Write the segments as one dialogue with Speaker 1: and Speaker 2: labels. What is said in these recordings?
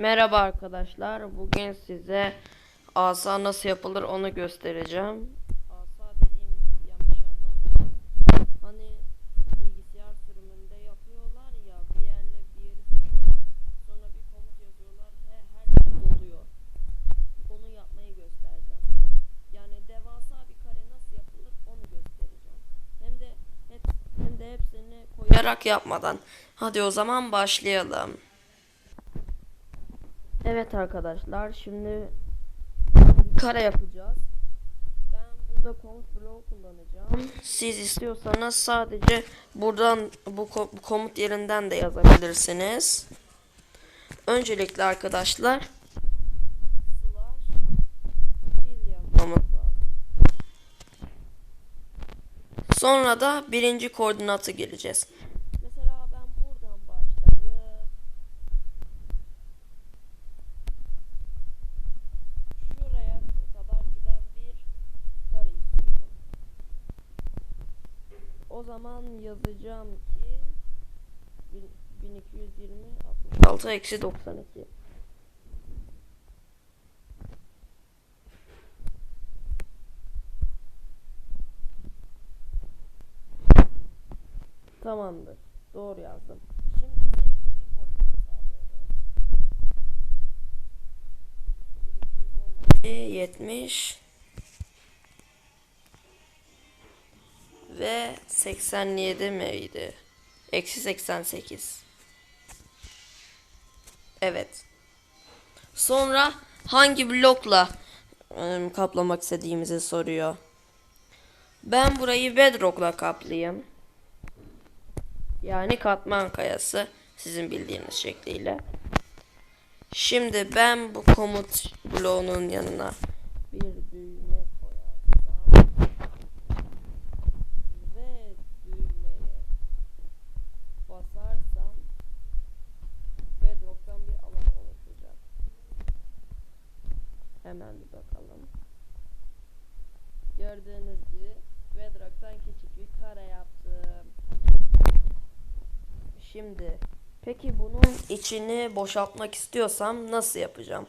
Speaker 1: Merhaba arkadaşlar. Bugün size asa nasıl yapılır onu göstereceğim. Asa dediğim yanlış anlamayın. Hani bilgisayar sürümünde yapıyorlar ya bir yerle bir yeri seçiyorlar. Sonra bir komut yazıyorlar. He, her yer doluyor. Onu yapmayı göstereceğim. Yani devasa bir kare nasıl yapılır onu göstereceğim. Hem de hep, hem de hepsini koyarak yapmadan. Hadi o zaman başlayalım. Evet arkadaşlar şimdi kare yapacağız. Ben burada komut bloğu kullanacağım. Siz istiyorsanız sadece buradan bu, ko- bu komut yerinden de yazabilirsiniz. Öncelikle arkadaşlar. Sonra da birinci koordinatı gireceğiz. Mesela ben buradan başlayıp şuraya kadar giden bir kare istiyorum. O zaman yazacağım ki bin- 1220 66 eksi 92. Tamamdır. Doğru yazdım. Şimdi ise ikinci koordinat sağlıyoruz. 70 ve 87 miydi? Eksi 88. Evet. Sonra hangi blokla ım, kaplamak istediğimizi soruyor. Ben burayı bedrock'la kaplayayım. Yani katman kayası sizin bildiğiniz şekliyle. Şimdi ben bu komut bloğunun yanına bir düğme koyarsam ve düğmeye basarsam bedrock'tan bir alan oluşacak. Hemen bir bakalım. Gördüğünüz gibi bedrock'tan küçük bir kare yaptım. Şimdi peki bunun içini boşaltmak istiyorsam nasıl yapacağım?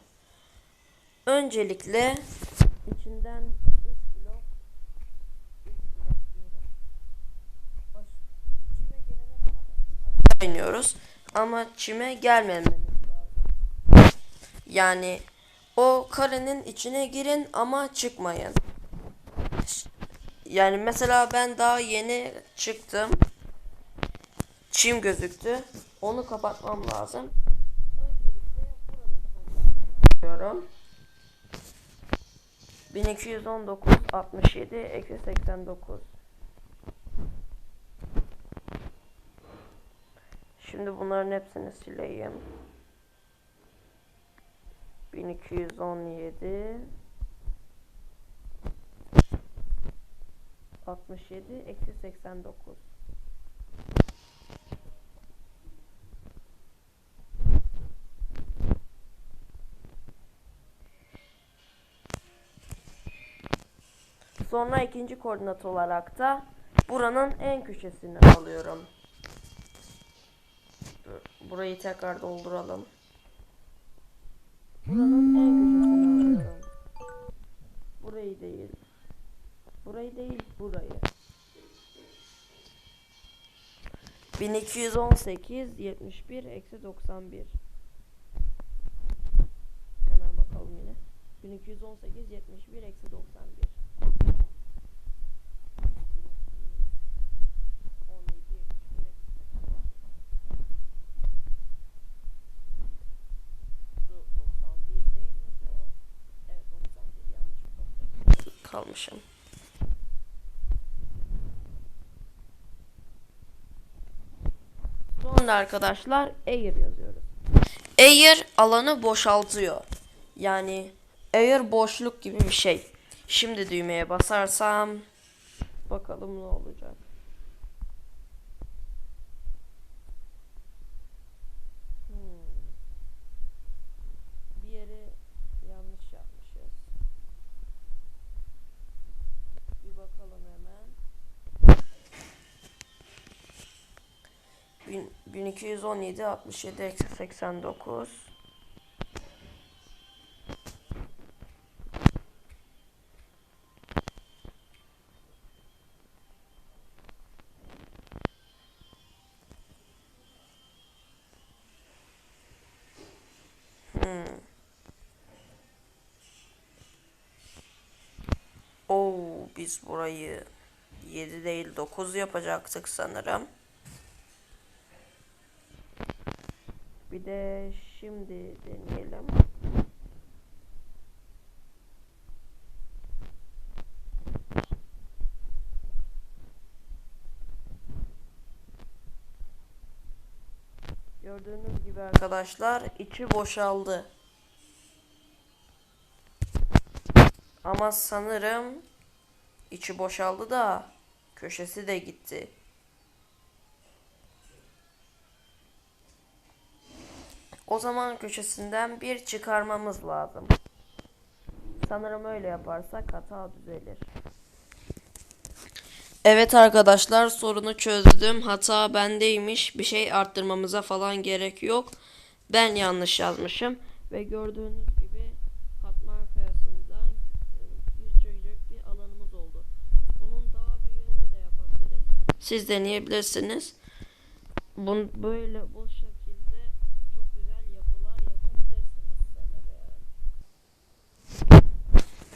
Speaker 1: Öncelikle içinden 3 blok 3 blok diyorum. Baş, çime gelene kadar aşağı iniyoruz. Ama çime gelmememiz lazım. Yani o karenin içine girin ama çıkmayın. Yani mesela ben daha yeni çıktım çim gözüktü. Onu kapatmam lazım. Konumunu 1219 67 eksi 89 Şimdi bunların hepsini sileyim. 1217 67 eksi 89 Sonra ikinci koordinat olarak da buranın en köşesini alıyorum. Burayı tekrar dolduralım. Buranın en köşesini alıyorum. Burayı değil. Burayı değil, burayı. 1218 71 eksi 91 Hemen bakalım yine. 1218 71 eksi 91 kalmışım. Sonra arkadaşlar air yazıyoruz. Air alanı boşaltıyor. Yani air boşluk gibi bir şey. Şimdi düğmeye basarsam bakalım ne olacak. 1217 67 eksi 89 hmm. biz burayı 7 değil 9 yapacaktık sanırım. Bir de şimdi deneyelim. Gördüğünüz gibi arkadaşlar içi boşaldı. Ama sanırım içi boşaldı da köşesi de gitti. O zaman köşesinden bir çıkarmamız lazım. Sanırım öyle yaparsak hata düzelir. Evet arkadaşlar sorunu çözdüm. Hata bendeymiş. Bir şey arttırmamıza falan gerek yok. Ben yanlış yazmışım. Ve gördüğünüz gibi katman kayasından e, yüzecek bir alanımız oldu. Bunun daha büyüğünü de yapabiliriz. Siz deneyebilirsiniz. Bun böyle bu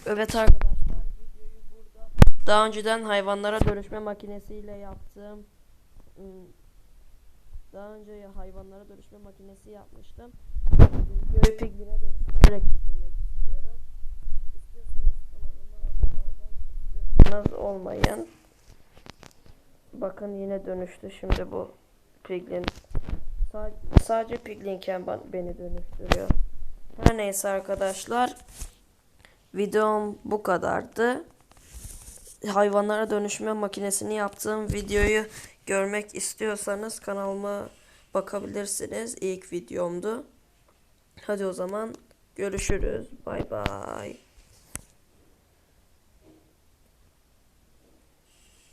Speaker 1: Evet arkadaşlar videoyu burada daha önceden hayvanlara dönüşme makinesiyle yaptım. Hmm, Daha önce hayvanlara dönüşme makinesi yapmıştım. Videoyu pigline dönüştürerek istiyorum. İstiyorsanız kanalıma abone olmayın. Bakın yine dönüştü şimdi bu piglin. Sa- sadece piglinken beni dönüştürüyor. Her neyse arkadaşlar. Videom bu kadardı. Hayvanlara dönüşme makinesini yaptığım videoyu görmek istiyorsanız kanalıma bakabilirsiniz. İlk videomdu. Hadi o zaman görüşürüz. Bay bay.